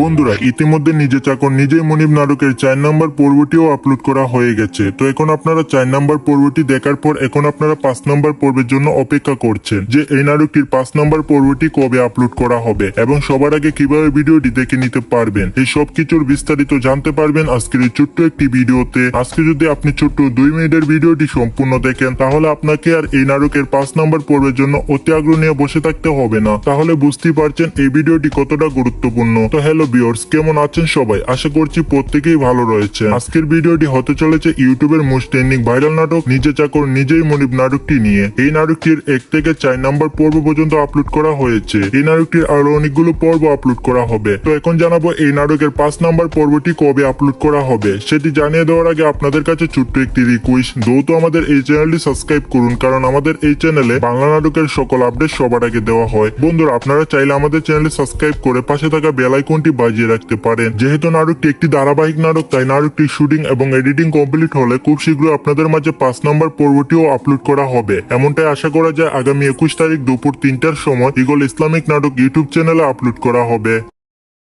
বন্ধুরা, ইতিমধ্যে নিজে চাকর নিজেই মনিব নাটকের চার নম্বর পর্বটিও আপলোড করা হয়ে গেছে। তো এখন আপনারা চার নম্বর পর্বটি দেখার পর এখন আপনারা পাঁচ নম্বর পর্বের জন্য অপেক্ষা করছেন যে এই নাটকটির পাঁচ নম্বর পর্বটি কবে আপলোড করা হবে এবং সবার আগে কীভাবে ভিডিওটি দেখে নিতে পারবেন, এই সব কিছুর বিস্তারিত জানতে পারবেন আজকের এই ছোট্ট একটি ভিডিওতে। আজকে যদি আপনি ছোট্ট দুই মিনিটের ভিডিওটি সম্পূর্ণ দেখেন, তাহলে আপনাকে আর এই নাটকের পাঁচ নম্বর পর্বের জন্য অতি আগ্রহ নিয়ে বসে থাকতে হবে না। তাহলে বুঝতেই পারছেন এই ভিডিওটি কতটা গুরুত্বপূর্ণ। তো হ্যালো বিয়ার্স কেমন আছেন সবাই? আশা করছি প্রত্যেকেই ভালো রয়েছে আজকের ভিডিওটি হতে চলেছে ইউটিউবের মোস্ট ট্রেন্ডিং ভাইরাল নাটক, নিজে চাকর, নিজেই মনিব নাটকটি নিয়ে। এই নাটকটির এক থেকে চার নাম্বার পর্ব পর্যন্ত আপলোড করা হয়েছে। এই নাটকটির আরও অনেকগুলো পর্ব আপলোড করা হবে। তো এখন জানাব এই নাটকের পাঁচ নাম্বার পর্বটি কবে আপলোড করা হবে? সেটি জানিয়ে দেওয়ার আগে আপনাদের কাছে ছোট্ট একটি রিকোয়েস্ট দ্রুত আমাদের এই চ্যানেলটি সাবস্ক্রাইব করুন, কারণ আমাদের এই চ্যানেলে বাংলা নাটকের সকল আপডেট সবার আগে দেওয়া হয়। বন্ধুরা, আপনারা চাইলে আমাদের চ্যানেলটি সাবস্ক্রাইব করে পাশে থাকা বেল আইকনটি বাজিয়ে রাখতে পারেন। যেহেতু নাটকটি একটি ধারাবাহিক নাটক, তাই নাটকটি শুটিং এবং এডিটিং কমপ্লিট হলে খুব শীঘ্রই আপনাদের মাঝে পাঁচ নম্বর পর্বটিও আপলোড করা হবে। এমনটাই আশা করা যায় আগামী একুশ তারিখ দুপুর তিনটার সময় ইগল ইসলামিক নাটক ইউটিউব চ্যানেলে আপলোড করা হবে।